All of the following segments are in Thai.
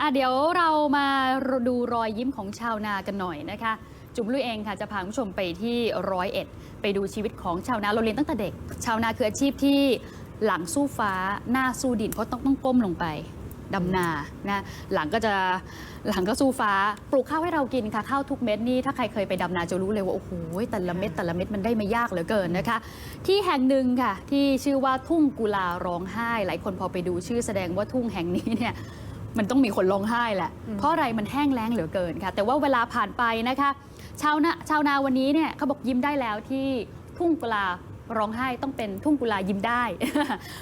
อะเดี๋ยวเรามาดูรอยยิ้มของชาวนากันหน่อยนะคะ จุ๋มลุยเองค่ะจะพาคุณผู้ชมไปที่ร้อยเอ็ดไปดูชีวิตของชาวนาเราเรียนตั้งแต่เด็ก ชาวนาคืออาชีพที่หลังสู้ฟ้าหน้าสู้ดินเพราะต้องต้องก้มลงไปดำนานะหลังก็จะหลังก็สู้ฟ้าปลูกข้าวให้เรากินค่ะข้าวทุกเม็ดนี่ถ้าใครเคยไปดำนาจะรู้เลยว่า โอ้โหแต่ละเม็ดแต่ละเม็ดมันได้ไม่ยากเหลือเกินนะคะ ที่แห่งหนึ่งค่ะ ที่ชื่อว่าทุ่งกุลาร้องไห้ หลายคนพอไปดูชื่อแสดงว่าทุ่งแห่งนี้เนี่ย มันต้องมีคนร้องไห้แหละ เพราะอะไรมันแห้งแล้งเหลือเกินค่ะ แต่ว่าเวลาผ่านไปนะคะ ชาวนาชาวนาวันนี้เนี่ยเขาบอกยิ้มได้แล้วที่ทุ่งกุลาร้องไห้ต้องเป็นทุ่งกุลายิ้มได้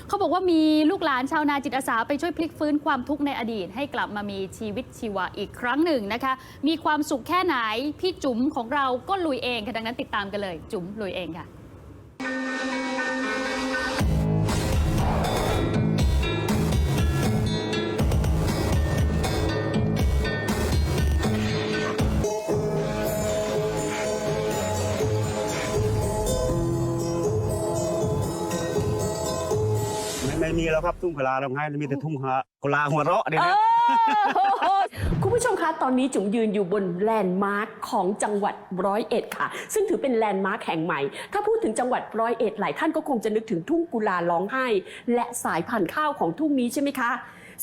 เขาบอกว่ามีลูกหลานชาวนาจิตอาสาไปช่วยพลิกฟื้นความทุกข์ในอดีต ให้กลับมามีชีวิตชีวาอีกครั้งหนึ่งนะคะ มีความสุขแค่ไหน พี่จุ๋มของเราก็ลุยเองค่ะดังนั้นติดตามกันเลย จุ๋มลุยเองค่ะ แล้วครับทุ่งกลาร้องไห้มีแต่ทุ่งกลาหัวเราะเนี่ยนะเออคุณผู้ชมคะตอนนี้จุ๋มยืนอยู่บนแลนด์มาร์คของจังหวัดร้อยเอ็ดค่ะ ซึ่งถือเป็นแลนด์มาร์คแห่งใหม่ ถ้าพูดถึงจังหวัดร้อยเอ็ดหลายท่านก็คงจะนึกถึงทุ่งกุลาร้องไห้ และสายพันธุ์ข้าวของทุ่งนี้ใช่ไหมคะ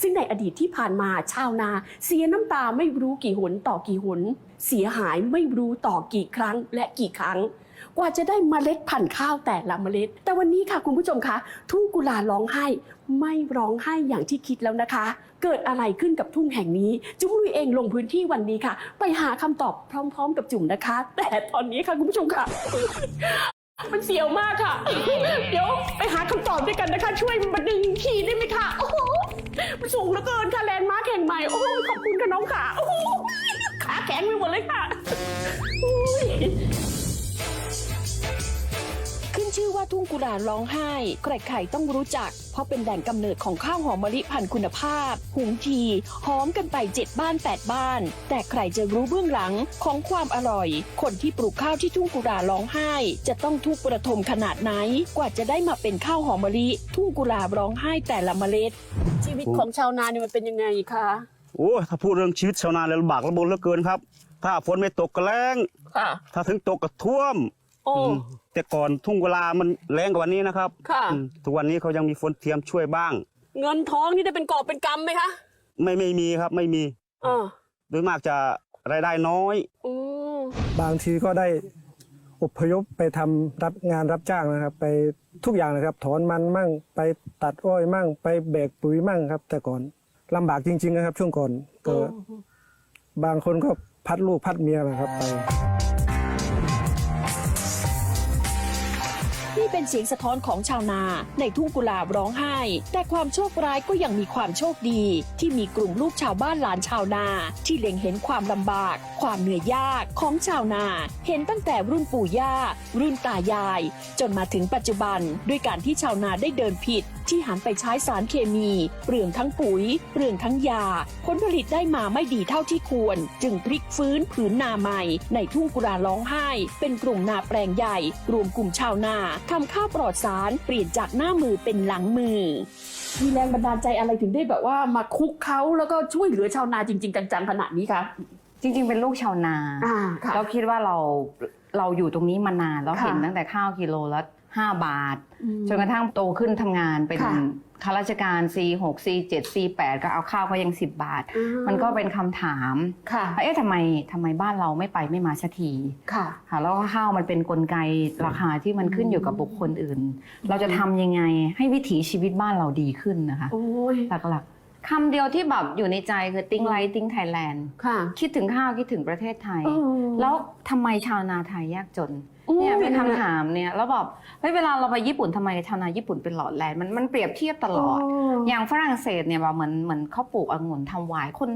ซึ่งในอดีตที่ผ่านมาชาวนา เสียน้ำตาไม่รู้กี่หนต่อกี่หน เสียหายไม่รู้ต่อกี่ครั้งและกี่ครั้ง กว่าจะได้เมล็ดพันธุ์ข้าวแต่ละเมล็ด แต่วันนี้ค่ะคุณผู้ชมคะ ทุ่งกุลาร้องไห้ไม่ร้องไห้อย่างที่คิดแล้วนะคะ เกิดอะไรขึ้นกับทุ่งแห่งนี้ จุ๋มลุยเองลงพื้นที่วันนี้ค่ะ ไปหาคำตอบพร้อม ๆ กับจุ๋มนะคะ แต่ตอนนี้ค่ะคุณผู้ชมค่ะ มันเสียวมากค่ะ เดี๋ยวไปหาคำตอบด้วยกันนะคะ ช่วยมาดึงขีดได้ไหมคะโอ้โหมันสูงเหลือเกินค่ะแลนด์มาร์คแห่งใหม่โอ้โหขอบคุณค่ะน้องขาโอ้โหขาแข็งไปหมดเลยค่ะ ทุ่งกุลาร้องไห้ ใครๆต้องรู้จัก เพราะเป็นแหล่งกำเนิดของข้าวหอมมะลิพันธุ์คุณภาพ หุงทีหอมกันไปเจ็ดบ้านแปดบ้าน แต่ใครจะรู้เบื้องหลังของความอร่อย คนที่ปลูกข้าวที่ทุ่งกุลาร้องไห้ จะต้องทุกข์ประทมขนาดไหน กว่าจะได้มาเป็นข้าวหอมมะลิ ทุ่งกุลาร้องไห้แต่ละเมล็ด ชีวิตของชาวนาเนี่ยมันเป็นยังไงคะโอ้ยถ้าพูดเรื่องชีวิตชาวนาแล้วลำบากลำบนเหลือเกินครับ ถ้าฝนไม่ตกก็แล้ง ค่ะ ถ้าถึงตกก็ท่วม โอ้ อืมแต่ก่อนทุ่งกลามันแรงกว่าวันนี้นะครับค่ะ อืมทุกวันนี้เขายังมีฝนเทียมช่วยบ้าง เงินท้องนี่ได้เป็นกอบเป็นกำไหมคะไม่ไม่มีครับไม่มีเออโดยมากจะรายได้น้อย อืมบางทีก็ได้อพยพไปทำรับงานรับจ้างนะครับ ไปทุกอย่างนะครับ ถอนมันมั่งไปตัดอ้อยมั่ง ไปแบกปุ๋ยมั่งครับ แต่ก่อนลำบากจริง ๆ นะครับ ช่วงก่อนก็บางคนก็พัดลูกพัดเมียนะครับไป นี่เป็นเสียงสะท้อนของชาวนาในทุ่งกุหลาบร้องไห้ แต่ความโชคร้ายก็ยังมีความโชคดี ที่มีกลุ่มลูกชาวบ้านหลานชาวนา ที่เล็งเห็นความลำบาก ความเหนื่อยยากของชาวนา เห็นตั้งแต่รุ่นปู่ย่า รุ่นตายาย จนมาถึงปัจจุบันด้วยการที่ชาวนาได้เดินผิด ที่หันไปใช้สารเคมีเปลืองทั้งปุ๋ยเปลืองทั้งยา ผลผลิตได้มาไม่ดีเท่าที่ควร จึงพลิกฟื้นผืนนาใหม่ ในทุ่งกุราร้องไห้ เป็นกลุ่มนาแปลงใหญ่ รวมกลุ่มชาวนาทำข้าวปลอดสารเปลี่ยนจากหน้ามือเป็นหลังมือมีแรงบันดาลใจอะไรถึงได้แบบว่ามาคุกเขาแล้วก็ช่วยเหลือชาวนาจริง ๆ จังๆขนาดนี้คะจริง ๆ เป็นลูกชาวนาอ่าค่ะเราคิดว่าเราเราอยู่ตรงนี้มานานเราค่ะเห็นตั้งแต่ข้าวกิโลละ 5 บาทอืมจนกระทั่งโตขึ้นทำงานเป็นค่ะข้าราชการ C6 C7 C8 ก็เอาข้าวก็ยัง 10 บาทอ่ามัมันก็เป็นคำถามค่ะว่าเอ๊ะทำไมทำไมบ้านเราไม่ไปไม่มาสักทีค่ะค่ะแล้วก็ข้าวมันเป็นนกลไกราคาที่มันขึ้นอยู่กับบุคคลอื่น เราจะทำยังไงให้วิถีชีวิตบ้านเราดีขึ้นนะคะโอ้ยหลักๆคำเดียวที่แบบอยู่ในใจคือติ้งไลท์ติ้งไทยแลนด์ค่ะคิดถึงข้าวคิดถึงประเทศไทยเออแล้วทำไมชาวนาไทยยากจนอืม เนี่ยเป็นคำถามเนี่ยแล้วแบบเฮ้ยเวลาเราไปญี่ปุ่นทำไมชาวนาญี่ปุ่นเป็นหลอดแลนด์มันมันเปรียบเทียบตลอด อย่างฝรั่งเศสเนี่ยแบบเหมือนเหมือนเขาปลูกองุ่นทำไวน์คน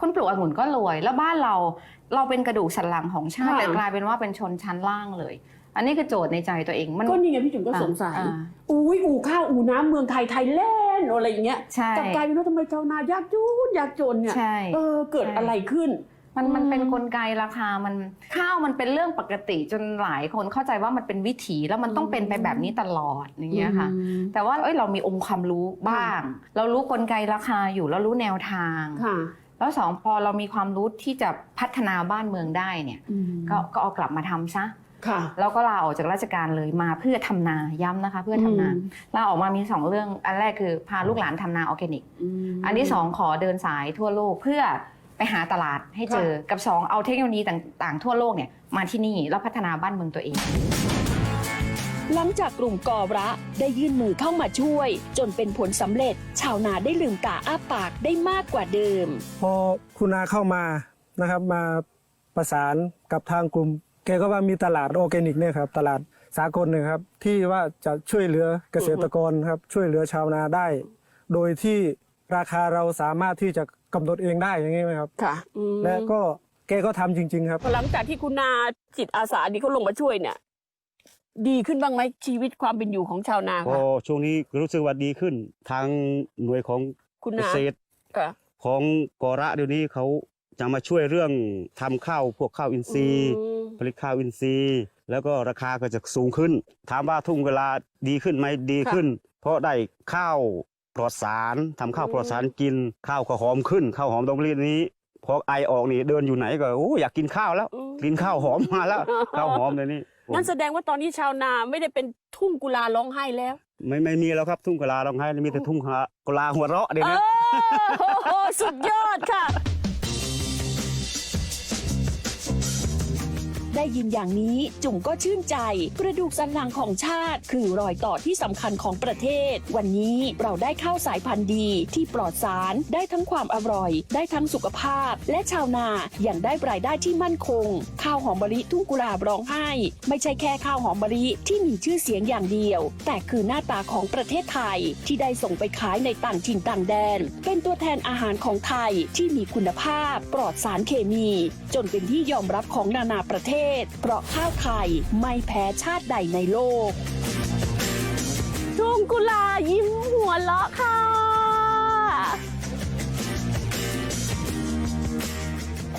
คนปลูกองุ่นก็รวย แล้วบ้านเราเราเป็นกระดูกสันหลังของชาติค่ะแต่กลายเป็นว่าเป็นชนชั้นล่างเลย อันนี้คือโจทย์ในใจตัวเองมันก็นี่ไงพี่จุ๋มก็สงสัยอ่าอุ้ยอู่ข้าวอู่น้ำเมืองไทยไทยแลนด์อะไรอย่างเงี้ยใช่กลับกลายเป็นว่าทำไมชาวนายากจนยากจนเนี่ยใช่เออเกิดใช่อะไรขึ้น มันมันอืมเป็นกลไกราคามันข้าวมันเป็นเรื่องปกติจนหลายคนเข้าใจว่ามันเป็นวิถีแล้วมันต้องเป็นไปแบบนี้ตลอดอย่างเงี้ยค่ะอืมแต่ว่าเอ้ยเรามีองค์ความรู้บ้าง เรารู้กลไกราคาอยู่เรารู้แนวทางค่ะแล้วสองพอเรามีความรู้ที่จะพัฒนาบ้านเมืองได้เนี่ยก็ก็เอากลับมาทำซะค่ะแล้วก็ลาออกจากราชการเลยมาเพื่อทำนาย้ำนะคะ เพื่อทำนาอืมลาออกมามีสองเรื่องอันแรกคือพาลูกหลานทำนาออร์แกนิกมอันที่สองขอเดินสายทั่วโลกเพื่อ ไปหาตลาดให้เจอกับสองเอาเทคโนโลยีต่างๆ ทั่วโลกเนี่ยมาที่นี่แล้วพัฒนาบ้านเมืองตัวเอง หลังจากกลุ่มกอระได้ยื่นมือเข้ามาช่วย จนเป็นผลสำเร็จ ชาวนาได้ลืมตาอ้าปากได้มากกว่าเดิม พอคุณนาเข้ามานะครับมาประสานกับทางกลุ่ม แกก็ว่ามีตลาดออร์แกนิกเนี่ยครับตลาดสากลเนยครับ ที่ว่าจะช่วยเหลือเกษตรกรครับช่วยเหลือชาวนาได้ โดยที่ราคาเราสามารถที่จะ กำหนดเองได้อย่างนี้ไหมครับ ค่ะและก็แกก็ทำจริง ๆ ครับ หลังจากที่คุณนาจิตอาสาดีเขาลงมาช่วยเนี่ย ดีขึ้นบ้างไหมชีวิตความเป็นอยู่ของชาวนาก็ค่ะช่วงนี้รู้สึกว่าดีขึ้น ทางหน่วยของคุณเกนาษตรค่ะ ของกอระเดี๋ยวนี้เขาจะมาช่วยเรื่องทำข้าวพวกข้าวอินทรีย์ อืมผลิตข้าวอินทรีย์ แล้วก็ราคาก็จะสูงขึ้น ถามว่าทุ่งเวลาดีขึ้นไหมดีขึ้น เพราะได้ข้าวป ลอดสารทำข้าวปลอดสารกินข้าวก็หอมขึ้นข้าวหอมดอกมะลินี้พอไอออกนี่เดินอยู่ไหนก็โอ้อยากกินข้าวแล้วอืมกินข้าวหอมมาแล้วข้าวหอมเลยนี่นั่นแสดงว่าตอนนี้ชาวนาไม่ได้เป็นทุ่งกุลาร้องไห้แล้ว ไม่ไม่มีแล้วครับทุ่งกะลาร้องไห้มีแต่ทุ่งกะลาหัวเราะเดี๋ยวเอนี้อโอ้โหสุดยอดค่ะ ได้ยินอย่างนี้จุ่มก็ชื่นใจ กระดูกสันหลังของชาติ คือรอยต่อที่สำคัญของประเทศ วันนี้เราได้ข้าวสายพันธุ์ดีที่ปลอดสารได้ทั้งความอร่อย ได้ทั้งสุขภาพ และชาวนาอย่างได้รายได้ที่มั่นคง ข้าวหอมมะลิทุ่งกุลาบร้องไห้ ไม่ใช่แค่ข้าวหอมมะลิที่มีชื่อเสียงอย่างเดียว แต่คือหน้าตาของประเทศไทยที่ได้ส่งไปขายในต่างถิ่นต่างแดน เป็นตัวแทนอาหารของไทยที่มีคุณภาพปลอดสารเคมี จนเป็นที่ยอมรับของนานาประเทศเพราะข้าวไข่ไม่แพ้ชาติใดในโลก ทุ่งกุลายิ้มหัวเราะค่ะ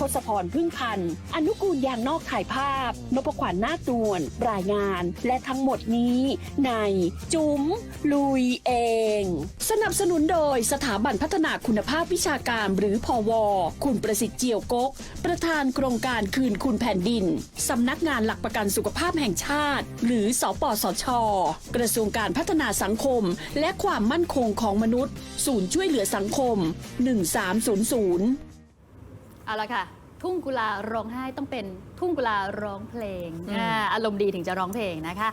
ทศพรพึ่งพันธ์อนุกูลยางนอกถ่ายภาพ นพขวัญนาคดวน รายงาน และทั้งหมดนี้ ในจุ๋มลุยเอง สนับสนุนโดยสถาบันพัฒนาคุณภาพวิชาการหรือพอวคุณประสิทธิ์เจียวกก ประธานโครงการคืนคุณแผ่นดิน สำนักงานหลักประกันสุขภาพแห่งชาติ หรือสปสช กระทรวงการพัฒนาสังคม และความมั่นคงของมนุษย์ ศูนย์ช่วยเหลือสังคม 1300 เอาละค่ะ ทุ่งกุลาร้องไห้ต้องเป็นทุ่งกุลาร้องเพลงอ่าอารมณ์ดีถึงจะร้องเพลงนะคะ